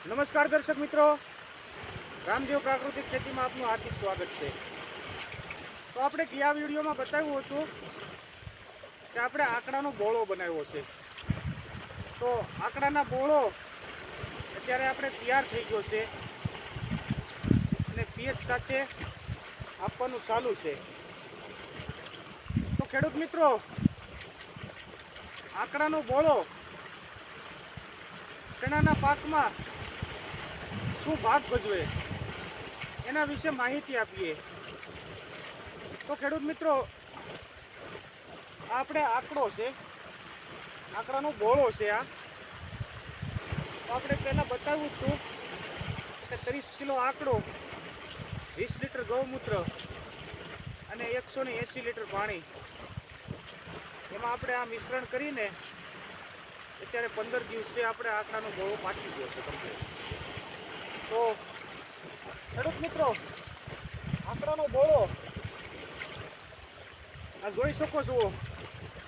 નમસ્કાર દર્શક મિત્રો. રામદેવ પ્રાકૃતિક ખેતીમાં આપનું હાર્દિક સ્વાગત છે. તો આપણે ગયા વિડીયોમાં બતાવ્યું હતું કે આપણે આંકડાનો બોળો બનાવ્યો છે. તો આંકડાના બોળો અત્યારે આપણે તૈયાર થઈ ગયો છે અને પીએચ સાથે આપવાનું ચાલુ છે. તો ખેડૂત મિત્રો, આંકડાનો બોળો ચણાના પાકમાં શું ભાગ ભજવે? એના વિશે માહિતી આપીએ. તો ખેડૂત મિત્રો, આપણે આંકડો છે. આંકડાનો ગોળો છે આ. તો આપણે પહેલાં બતાવ્યું હતું કે ત્રીસ કિલો આંકડો, વીસ લીટર ગૌમૂત્ર અને એકસો ને એંસી લીટર પાણી. એમાં આપણે આ મિશ્રણ કરીને અત્યારે પંદર દિવસે આપણે આંકડાનો ગોળો પાકી ગયો છે complete. ખેડૂત આંકડાનો બોળો. આ જોઈ શકો છો,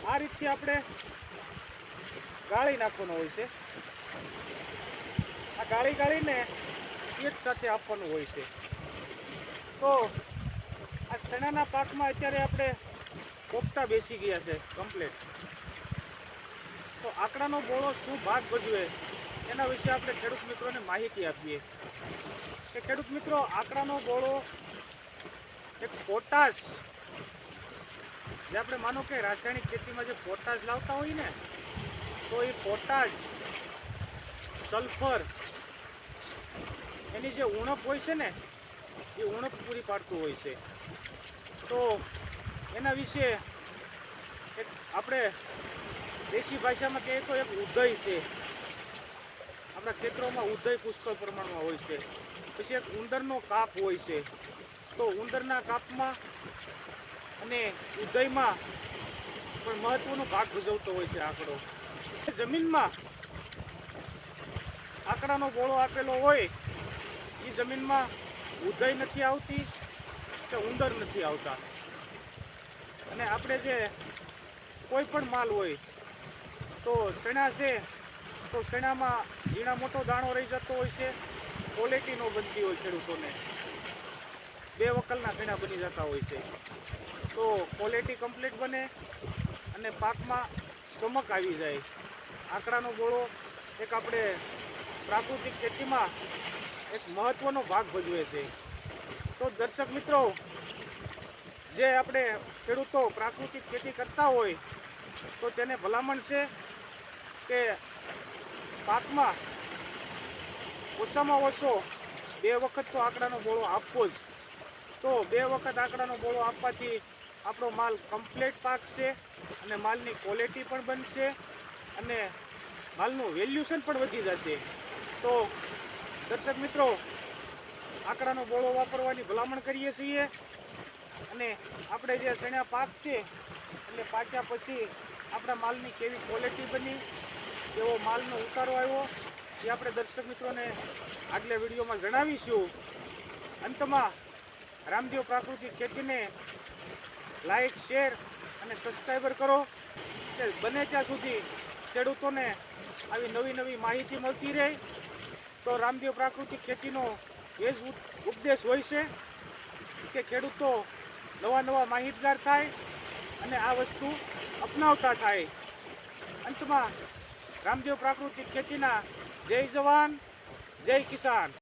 આ રીતથી આપણે ગાળી નાખવાનો હોય છે. આ ગાળી ગાળીને એક સાથે આપવાનું હોય છે. તો આ ચણાના પાકમાં અત્યારે આપણે પોપટા બેસી ગયા છે કમ્પ્લેટ તો આંકડાનો બોળો શું ભાગ ભજવે? એના વિશે આપણે ખેડૂત મિત્રોને માહિતી આપીએ. કે ખેડૂત મિત્રો, આંકડાનો ગોળો એક પોટાશ. જે આપણે માનો કે રાસાયણિક ખેતીમાં જે પોટાશ લાવતા હોય ને, તો એ પોટાશ, સલ્ફર, એની જે ઉણપ હોય છે ને, એ ઉણપ પૂરી પાડતું હોય છે. તો એના વિશે એક આપણે દેશી ભાષામાં કહીએ તો એક ઉદય છે. આપણા ખેતરોમાં ઉદય પુષ્કળ પ્રમાણમાં હોય છે. પછી એક ઉંદરનો કાપ હોય છે. તો ઉંદરના કાપમાં અને ઉદયમાં પણ મહત્વનો ભાગ ભજવતો હોય છે આંકડો. જમીનમાં આંકડાનો ગોળો આપેલો હોય, એ જમીનમાં ઉદય નથી આવતી કે ઉંદર નથી આવતા. અને આપણે જે કોઈ પણ માલ હોય, તો ચણા છે, તો ચણામાં ઝીણા મોટો દાણો રહી જતો હોય છે. ક્વોલિટીનો બનતી હોય ખેડૂતોને. બે વકલના ચણા બની જતા હોય છે. તો ક્વોલિટી કમ્પ્લીટ બને અને પાકમાં ચમક આવી જાય. આંકડાનો ગોળો એક આપણે પ્રાકૃતિક ખેતીમાં એક મહત્વનો ભાગ ભજવે છે. તો દર્શક મિત્રો, જે આપણે ખેડૂતો પ્રાકૃતિક ખેતી કરતા હોય, તો તેને ભલામણ છે કે પાકમાં ઓછામાં ઓછો બે વખત તો આંકડાનો ગોળો આપવો જ. તો બે વખત આંકડાનો ગોળો આપવાથી આપણો માલ કમ્પ્લેટ પાકશે અને માલની ક્વોલિટી પણ બનશે અને માલનું વેલ્યુશન પણ વધી જશે. તો દર્શક મિત્રો, આંકડાનો ગોળો વાપરવાની ભલામણ કરીએ છીએ અને આપણે જે ચણ્યા પાક છે, એટલે પાક્યા પછી આપણા માલની કેવી ક્વોલિટી બની કેવો માલનો ઉતારો આવ્યો જે આપણે દર્શક મિત્રોને આગલા વિડીયોમાં જણાવીશું. અંતમાં રામદેવ પ્રાકૃતિક ખેતીને લાઈક, શેર અને સબસ્ક્રાઈબર કરો. કે બને ત્યાં સુધી ખેડૂતોને આવી નવી નવી માહિતી મળતી રહે, તો રામદેવ પ્રાકૃતિક ખેતીનો એ જ ઉપદેશ હોય છે કે ખેડૂતો નવા નવા માહિતગાર થાય અને આ વસ્તુ અપનાવતા થાય. અંતમાં રામદેવ પ્રાકૃતિક ખેતીના. જય જવાન જય કિસાન.